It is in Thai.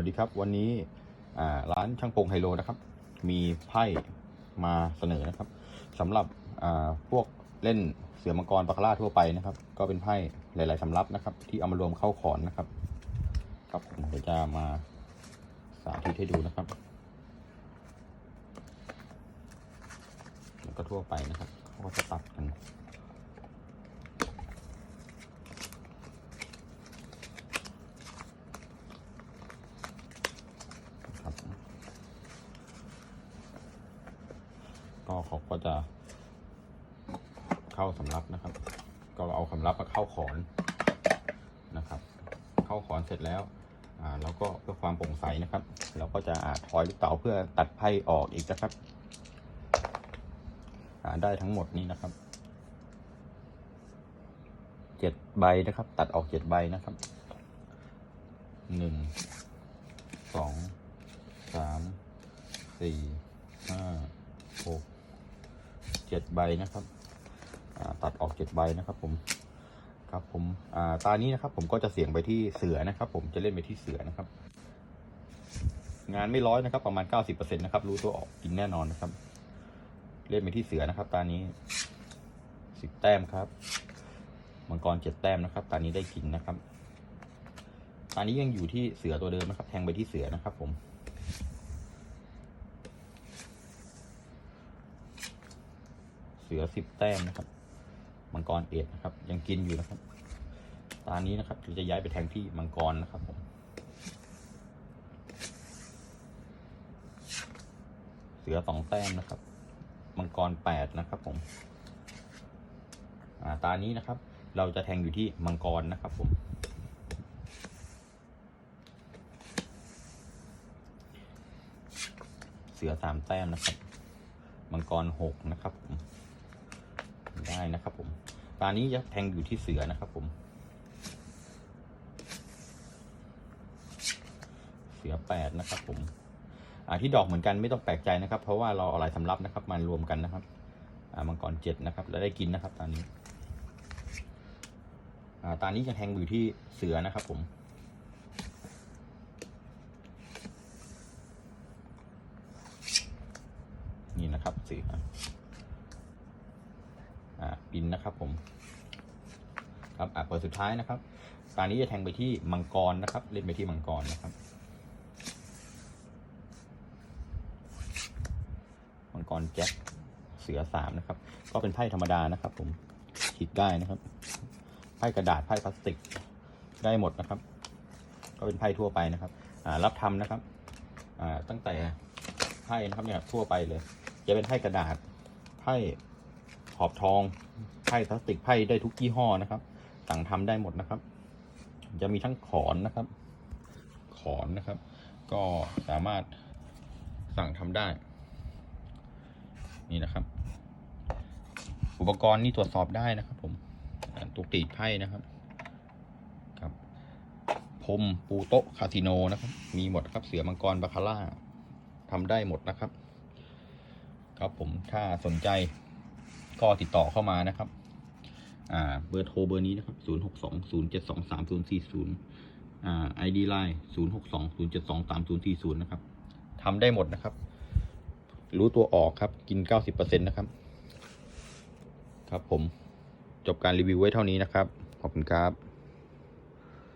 วัสดีครับ วันนี้ร้านช่างพงไฮโลนะครับ มีไพ่มาเสนอนะครับสำหรับพวกเล่นเสือมังกรปาคาร่าทั่วไปนะครับ ก็เป็นไพ่หลาย ๆสำรับนะครับ ที่เอามารวมเข้าขอนนะครับ ครับผมเดี๋ยวจะมาสาธิตให้ดูนะครับ แล้วก็ทั่วไปนะครับเขาก็จะตัดกัน ครับ ก็เขาก็จะ เข้าสำรับนะครับ ก็เอาสำรับมาเข้าขอนนะครับ เข้าขอนเสร็จแล้วอ่าแล้วก็เพื่อความโปร่งใสนะครับ เราก็จะอาถอยลูกเต๋าเพื่อตัดไพ่ออกอีกนะครับอ่าได้ทั้งหมดนี้นะครับเจ็ดใบนะครับ ตัดออกเจ็ดใบนะครับหนึ่งสองสามสี่ห้าหก เจ็ดใบนะครับตัดออกเจ็ดใบนะครับผมครับผมอ่าตานี้นะครับผมก็จะเสี่ยงไปที่เสือนะครับ ผมจะเล่นไปที่เสือนะครับ งานไม่ร้อยนะครับ ประมาณเก้าสิบเปอร์เซ็นต์นะครับ รู้ตัวออกกินแน่นอนนะครับ เล่นไปที่เสือนะครับ ตานี้สิบแต้มครับมังกรเจ็ดแต้มนะครับ ตานี้ได้กินนะครับตานี้ยังอยู่ที่เสือตัวเดิมนะครับ แทงไปที่เสือนะครับ ผม สือสิบแต้มนะครับ มังกรเอ็ดนะครับ ยังกินอยู่นะครับ ตานี้นะครับเราจะย้ายไปแทงที่มังกรนะครับผมเสือสองแต้มนะครับ มังกรแปดนะครับผมอ่าตานี้นะครับ เราจะแทงอยู่ที่มังกรนะครับผมเสือสามแต้มนะครับ มังกรหกนะครับผม ได้นะครับผม ตานี้จะแทงอยู่ที่เสือนะครับผม เสือแปดนะครับผมอ่าที่ดอกเหมือนกันไม่ต้องแปลกใจนะครับ เพราะว่าเราเอาลายสำรับนะครับมารวมกันนะครับ อ่ามังกรเจ็ดนะครับ แล้วได้กินนะครับ ตานี้ อ่าตานี้จะแทงอยู่ที่เสือนะครับ ผมนี่นะครับเสือ ดินนะครับผม ครับอ่าเปิดสุดท้ายนะครับ ตานี้จะแทงไปที่มังกรนะครับ เล่นไปที่มังกรนะครับ มังกรแจ็คเสือสามนะครับ ก็เป็นไพ่ธรรมดานะครับ ผมฉีกได้นะครับ ไพ่กระดาษไพ่พลาสติกได้หมดนะครับ ก็เป็นไพ่ทั่วไปนะครับอ่ารับทำนะครับอ่าตั้งแต่ไพ่นะครับเนี่ยทั่วไปเลย จะเป็นไพ่กระดาษไพ่ ขอบทองไพ่พลาสติกไพ่ได้ทุกยี่ห้อนะครับ สั่งทำได้หมดนะครับ จะมีทั้งขอนนะครับ ขอนนะครับ ก็สามารถสั่งทำได้ นี่นะครับ อุปกรณ์นี่ตรวจสอบได้นะครับ ผมตัวกรีดไพ่นะครับครับพรมปูโต๊ะคาสิโนนะครับ มีหมดครับเสือมังกรบาคาร่าทำได้หมดนะครับ ครับผมถ้าสนใจ ก็ติดต่อเข้ามานะครับ อ่าเบอร์โทรเบอร์นี้นะครับ 0 6 2 0 7 2 3 0 4 0อ่า ID Line 0 6 2 0 7 2 3 0 4 0 นะครับทำได้หมดนะครับ รู้ตัวออกครับ กิน 90%นะครับ ครับผม จบการรีวิวไว้เท่านี้นะครับ ขอบคุณครับ